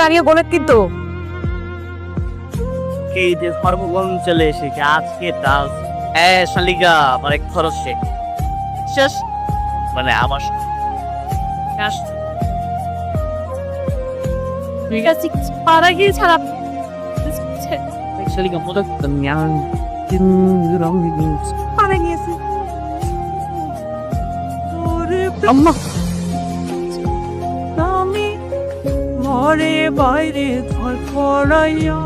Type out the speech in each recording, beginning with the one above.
জানিয়ে বলে কিন্তু। এই যে সর্বগণ চলে এসেছে আজকে ডান্স হ্যাঁ শালিকা আমার এক খরচ শেষ। মানে আমার শেষ। ঠিক আছে পারা গিয়ে ছাড়া শালিকা মনে করতাম পারা গিয়েছি। আম্মা! ঘরে বাইরে ধর পড়াইয়া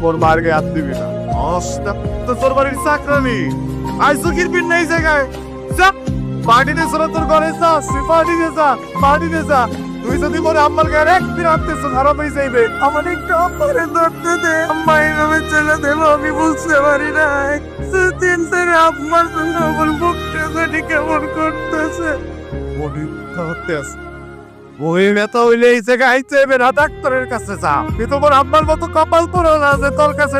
মোর মার গায়ে হাত দিবি না। অস্তা, তো তোর বাড়ির চাকরানি। আইসো কিরপিন নেই জায়গায়। যা, পার্টি দে সরা তোর ঘরে যা সে দে যা, পার্টি দে যা। তুই যদি মোর আম্মার গায়ে একদিন আনতেছ খারাপ হয়ে যাইবে। আমার একটু আম্মারে ধরতে দে। আম্মা এইভাবে চলে দেবো, আমি বুঝতে পারি না ধরে আম্মার জন্য আমার কেমন করতেছে? বই ব্যথা ডাক্তারের কাছে মতো না যে তোর কাছে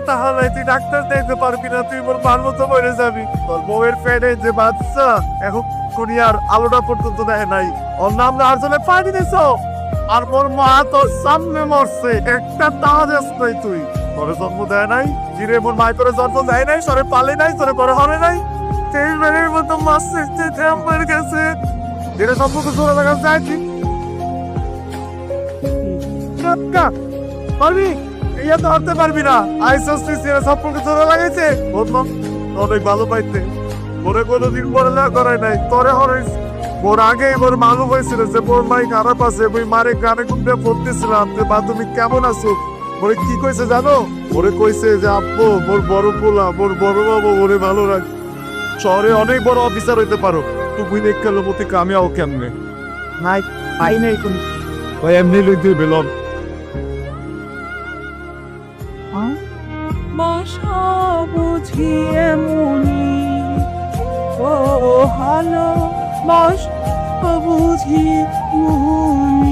তুই ডাক্তার দেখতে পারবি না, তুই মোর মতো মরে যাবি। তোর যে বাচ্চা, এখন আর আলোটা পর্যন্ত দেয় নাই। ওর নাম না আর জন্য পানি দিছ? আর মোর মা তোর সামনে মরছে, একটা তাজ নাই তুই। তোরে জন্ম দেয় নাই, জিরে মোর মায় তোরে জন্ম দেয় নাই, সরে পালে নাই তোরে বড় হবে নাই। তেলবারের মতো মাছ এসেছে আমার কাছে যেটা সম্পর্ক ঠিক। কাকা, পারবি? ইয়া তো হতে পারবি না। আইসস সেরা সম্পর্ক জোড়া লাগাইছে। বদম অনেক ভালো পাইতে। ওরে কোনোদিন পড়ালেখা করাই নাই। তোরে হরাইস ওর আগে এবার মালুম হয়েছিল যে, মোর মাই খারাপ আছে ওই মারে গানে গুনতে পড়তেছিলাম যে বা তুমি কেমন আছো? ওরে কি কইছে জানো? ওরে কইছে যে আব্বু মোর বড় পোলা মোর বড় বাবু ওরে ভালো রাখ শহরে অনেক বড় অফিসার হইতে পারো। তুমি দেখলে মতি কামিয়াও কেমনে? নাই পাই নাই কোন। ভাই এমনি লই দিয়ে বেলন বাসা বুঝিয়ে মুনি ও ভালো বাসা বুঝিয়ে মুনি